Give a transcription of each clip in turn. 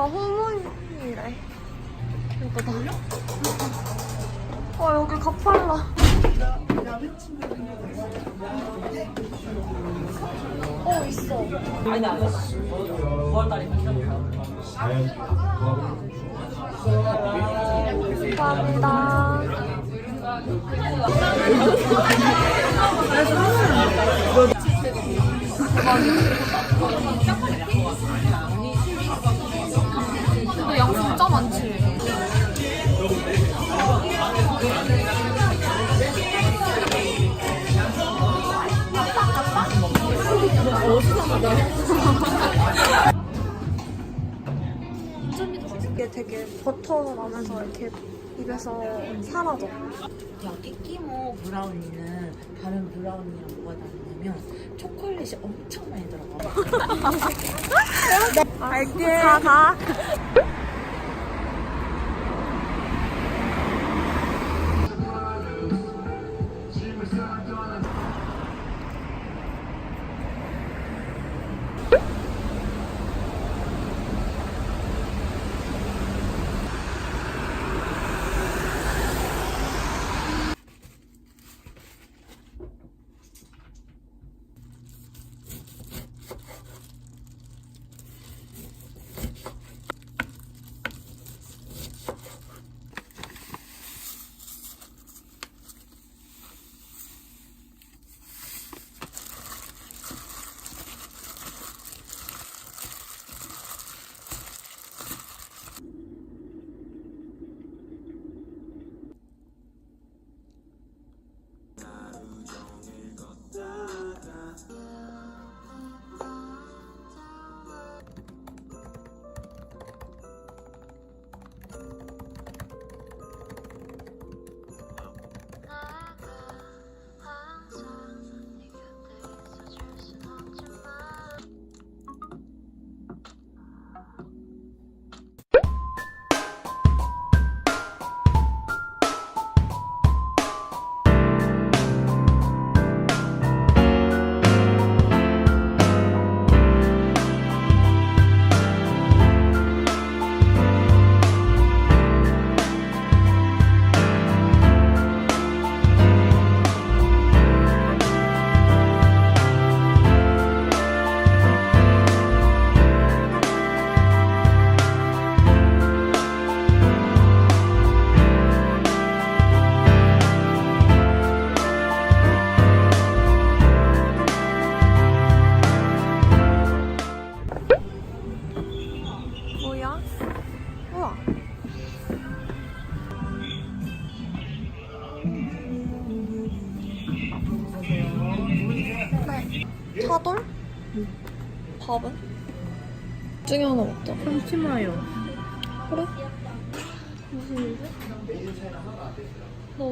여기가 호문이래. 예쁘다. 와, 여기 가팔라. 어, 있어. 감사합니다. 근데 이게 되게 버터 나면서 이렇게 입에서 사라져. 야, 끼끼모 브라우니는 다른 브라우니랑 뭐가 다르냐면 초콜릿이 엄청 많이 들어가. 알게. 가, 가. 참치 마요. 그래? 무슨 일이지? 너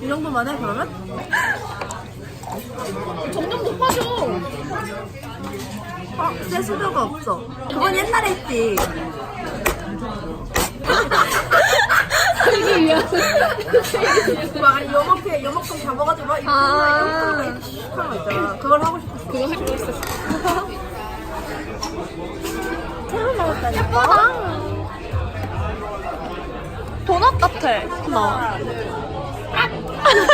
이 정도만 해 그러면? 점점 높아져. 아, 세수도가 없어. 그건 옛날에 했지. 살기 위한. 막 요만큼 요만큼 잡아가지고 막 이렇게 아~ 이렇게 하는 거 있잖아. 그걸 하고 싶었어. 그거 할거 있었어. 새우 먹었다니까. 도넛 같아. 나.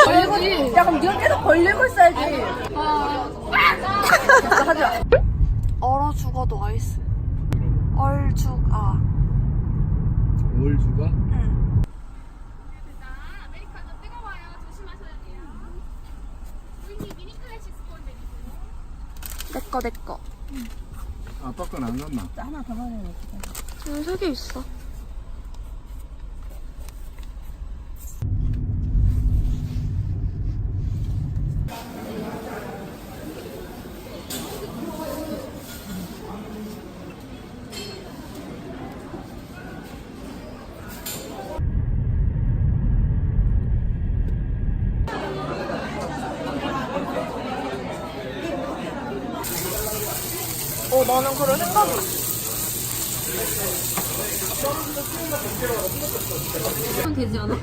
알지? 야 그럼 네가 계속 벌리고 있어야지. 아, 하지 마. 얼어 죽어도 아이스. 얼 죽아. 미니 클래식 스콘 내리세요. 내꺼 내꺼. 아빠 건안 갔나? 여기 세개 있어. 어, 나는 그럴 생각이. 하면 되지 않아?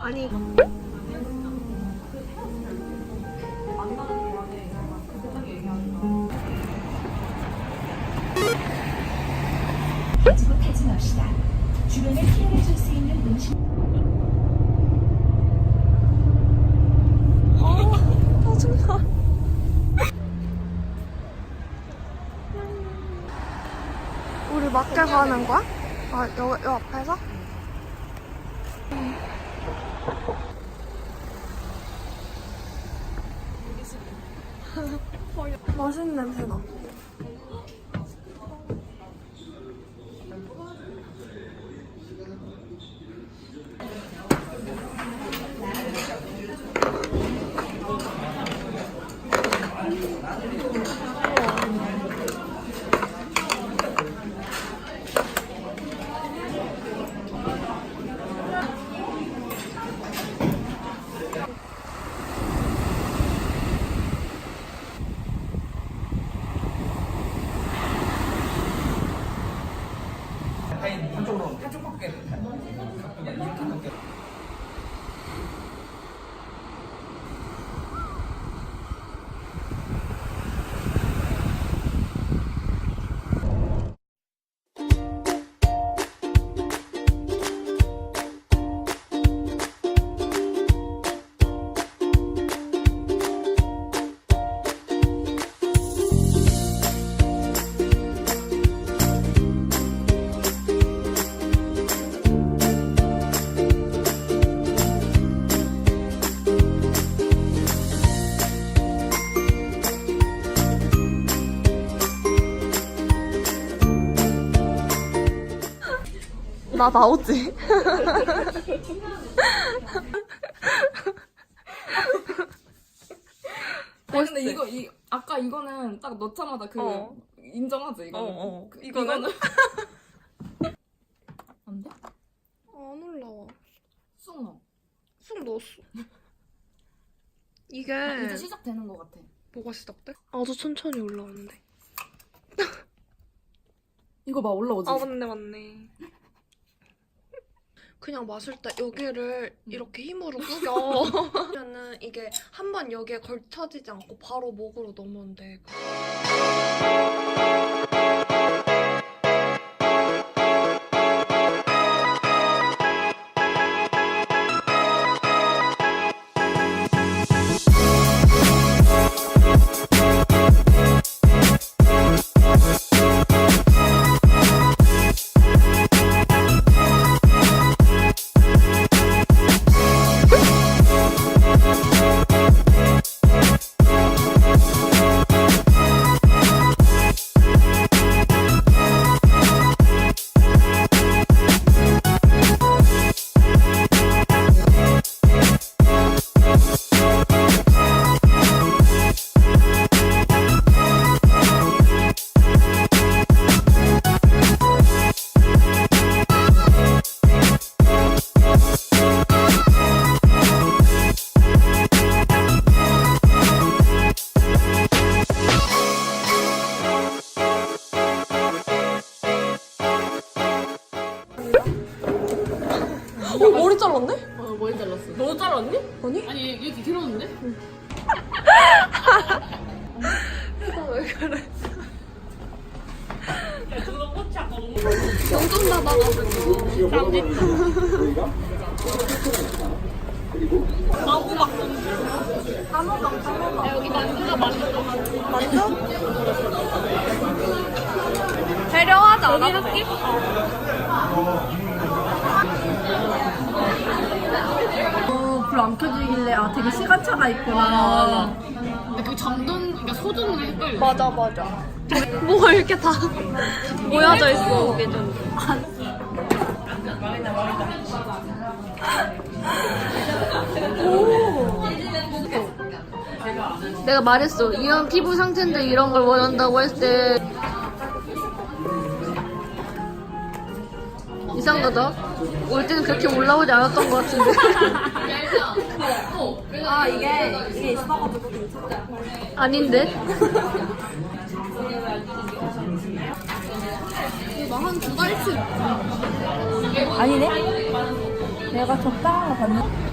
아니 하지 맙시다. 주변에 피해를 줄 수 있는 음식. 우리 맞게 가는 거야? 아 여, 여 앞에서? 맛있는 냄새 나 나 나오지? 아니 근데 이거 이 아까 이거는 딱 넣자마자 그 어. 인정하지 이거. 어, 어. 그, 이거는? 안 돼? 안 올라와 쑥 넣어. 쑥 넣었어 이게 아, 이제 시작되는 것 같아. 뭐가 시작돼? 아주 천천히 올라오는데 이거 봐 올라오지. 아 맞네 맞네 그냥 마실 때 여기를 이렇게 힘으로 구겨. 그러면은 이게 한 번 여기에 걸쳐지지 않고 바로 목으로 넘어온대 너 잘랐니? 아니? 아니 이렇게 길었는데? 왜 그래? 영점 받아가지고. 만두? 배려하지 않아? 어, 불안 켜지길래 아 되게 시간차가 있구나. 근데 그 잠든 그러니까 소등을 헷갈려. 맞아 맞아. 뭐가 이렇게 다 모여져 있어 이게 좀. 내가 말했어. 이런 피부 상태인데 이런 걸 원한다고 했을 때 이상하다. 올 때는 그렇게 올라오지 않았던 것 같은데. 아 이게 이게 있어가지고 괜찮아. 아닌데? 나한두 달치. 아니네? 내가 적당한 거 봤는데.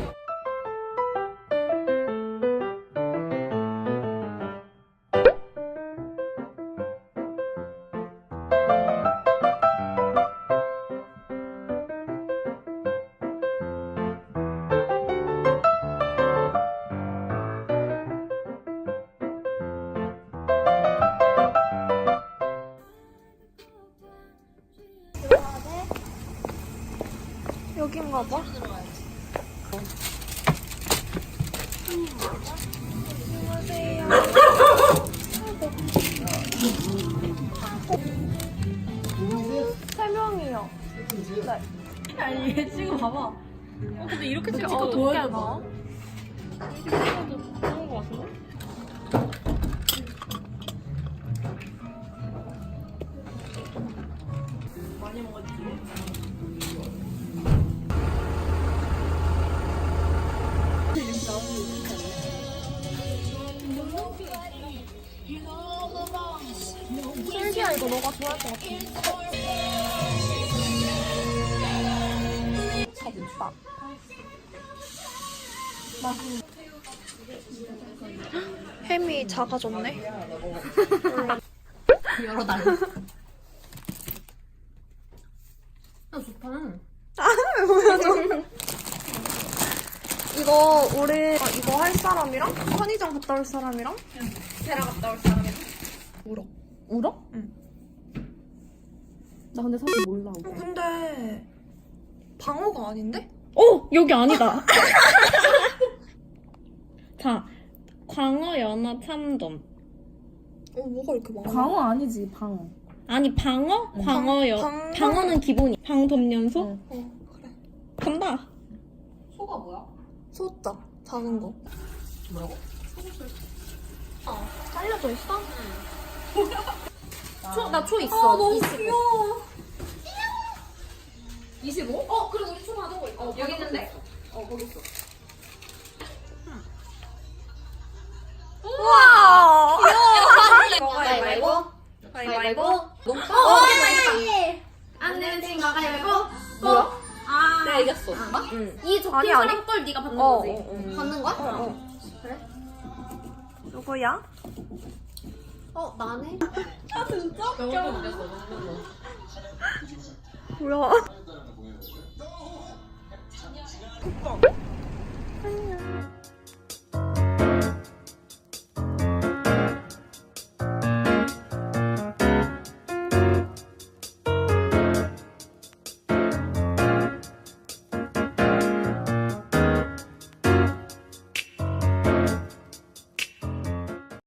여긴가 봐. 세 명이요. 아니 얘 지금 봐봐. 어, 근데 이렇게 이렇게 찍고 어떻게 어떻게 나? 좋은 거 같은데? 졌다. 햄이 작아졌네. 열어달라. 아 좋다. 이거 우리 아, 이거 할 사람이랑 편의점 갔다 올 사람이랑 울어? 응. 나 근데 사실 몰라. 어, 근데 방어가 아닌데? 어 여기 아니다. 자 광어 연어 참돔. 어 뭐가 이렇게 많아? 광어 아니지 방어. 아니 방어 광어 연 방- 방어는 기본이 방돔 연소 어 그래. 간다. 소자 작은 거. 뭐라고? 어 잘려져 있어? 나초 있어. 아 너무 귀여워. 25? 어, 그래 우리 총 하던 거 있어. 여기 있는데? 어, 거기 있어. 우와 귀여워. 가위바위보. 가위바위보. 안 되는 친구가 가위바위보. 뭐야? 아. 내가 이겼어. 이 아니, 적힌 아니. 사람 걸 네가 받는 어, 거지. 어, 어. 받는 거야? 어, 어. 누구야? 어 나네. 뭐야? 안녕.